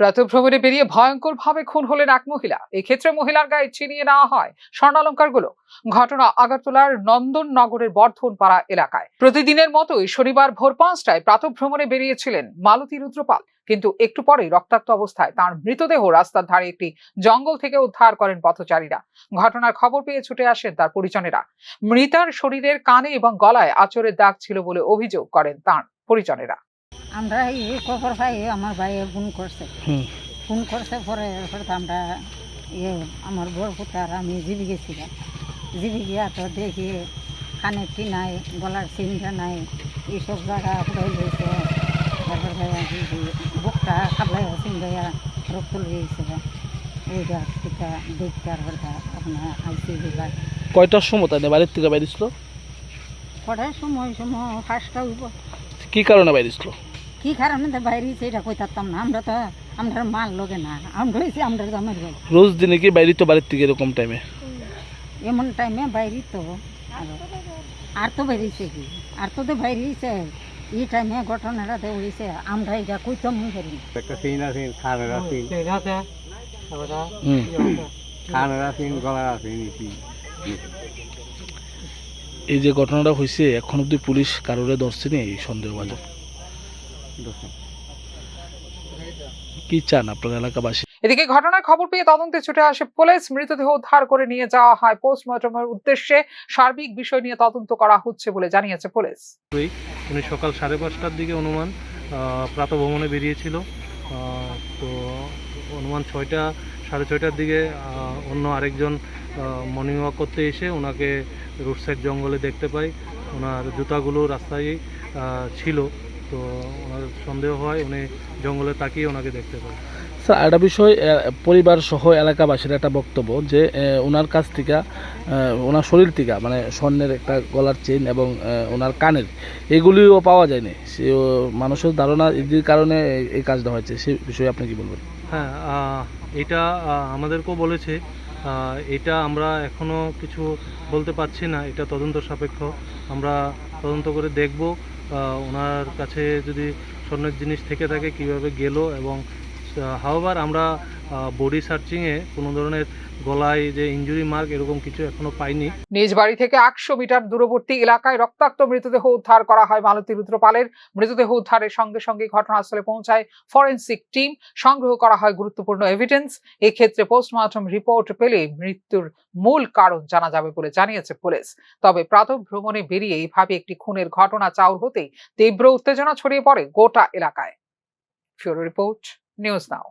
প্রাতঃভ্রমণে বেরিয়ে ভয়ঙ্কর ভাবে খুন হলেন এক মহিলা। এক্ষেত্রে মহিলার গায়ে ছিনিয়ে নেওয়া হয় স্বর্ণালঙ্কারগুলো। ঘটনা আগরতলার নন্দন নগরের বর্ধনপাড়া এলাকায়। প্রতিদিনের মতোই শনিবার ভোর পাঁচটায় প্রাতঃভ্রমণে বেরিয়েছিলেন মালতী রুদ্রপাল। কিন্তু একটু পরেই রক্তাক্ত অবস্থায় তার মৃতদেহ রাস্তার ধারে একটি জঙ্গল থেকে উদ্ধার করেন পথচারীরা। ঘটনার খবর পেয়ে ছুটে আসেন তার পরিজনেরা। মৃতার শরীরের কানে এবং গলায় আচরের দাগ ছিল বলে অভিযোগ করেন তার পরিজনেরা। আমরা এই খবর পাই আমার ভাইয়ে ফোন করছে। ফোন করছে পরে পরে তো আমরা ইয়ে আমার বড় পুতার আমি জিবি গেছিলাম। জিবি গিয়া তো দেখি কানেরটি নাই গলার চিনটা নাই এইসব জায়গা ফুটাই গেছে তারপরে বুকটা খাবলাই চিন্তাইয়া রক্ত লেগেছে ওইটা টিকা দেখতে তারপরে আপনার আইসি বিভাগ কয়টার সময় তাই বাড়ির থেকে বাইরেছিল পরে সময়? সময় ফার্স্টটা কি কারণে বাইরেছিল কি কারণে তো বাইরে সেটা কই থাকতাম না? আমরা তো আমরা মাল লগে না। আমরা হয়েছি আমরা জমের গেল রোজ দিনে কি বাইরে তো বাড়ির থেকে এরকম টাইমে এমন টাইমে বাইরে তো। আর তো বেরিয়েছে কি? আর তো তো বাইরেছে এই টাইমে ঘটনাটা তো হয়েছে আমরা এটা কইতাম না। একটা সিন আছে খানের আছে। খানের আছে গলার আছে এই যে ঘটনাটা হয়েছে এখন অব্দি পুলিশ কারোরে ধরছেনি এই সন্দেহভাজন। কি চান আপনার এলাকাবাসী? এদিকে ঘটনার খবর পেয়ে তদন্তে ছুটে আসে পুলিশ। মৃতদেহ উদ্ধার করে নিয়ে যাওয়া হয় পোস্টমর্টমের উদ্দেশ্যে। সার্বিক বিষয় নিয়ে তদন্ত করা হচ্ছে বলে জানিয়েছে পুলিশ। উনি সকাল সাড়ে পাঁচটার দিকে অনুমান আহ, প্রাতঃভ্রমণে বেরিয়েছিল। আহ, তো অনুমান ছয়টা সাড়ে ছয়টার দিকে আহ, অন্য আরেকজন মর্নিং ওয়াক করতে এসে ওনাকে রোড সাইড জঙ্গলে দেখতে পাই। ওনার জুতাগুলো রাস্তায় আহ, ছিল। তো ওনার সন্দেহ হয় উনি জঙ্গলে তাকিয়ে ওনাকে দেখতে পায়। স্যার একটা বিষয় পরিবার সহ এলাকাবাসীর একটা বক্তব্য যে ওনার কাছ থেকে ওনার শরীর থেকে মানে স্বর্ণের একটা গলার চেন এবং ওনার কানের এগুলিও পাওয়া যায়নি। সে মানুষের ধারণা এদের কারণে এই- কাজটা হয়েছে। সে বিষয়ে আপনি কি বলবেন? হ্যাঁ এটা আমাদেরকেও বলেছে এটা আমরা এখনও কিছু বলতে পারছি না এটা তদন্ত সাপেক্ষ। আমরা তদন্ত করে দেখব ওনার কাছে যদি স্বর্ণের জিনিস থেকে থাকে, কীভাবে গেল এবং হাওয়ার আমরা বডি সার্চিংয়ে কোনো ধরনের গলায় যে ইঞ্জুরি মার্ক এরকম কিছু এখনও পাইনি। নিজ বাড়ি থেকে একশো মিটার দূরবর্তী এলাকায় রক্তাক্ত মৃতদেহ উদ্ধার করা হয় রুদ্রপালের। মৃতদেহ উদ্ধারের সঙ্গে সঙ্গে ঘটনাস্থলে পৌঁছায় ফরেন্সিক টিম সংগ্রহ করা হয় গুরুত্বপূর্ণ এভিডেন্স এক্ষেত্রে পোস্টমর্টম রিপোর্ট পেলে মৃত্যুর মূল কারণ জানা যাবে বলে জানিয়েছে পুলিশ। তবে প্রাতঃ ভ্রমণে বেরিয়ে এইভাবে একটি খুনের ঘটনা চাউর হতেই তীব্র উত্তেজনা ছড়িয়ে পড়ে গোটা এলাকায়। Bureau report, news now.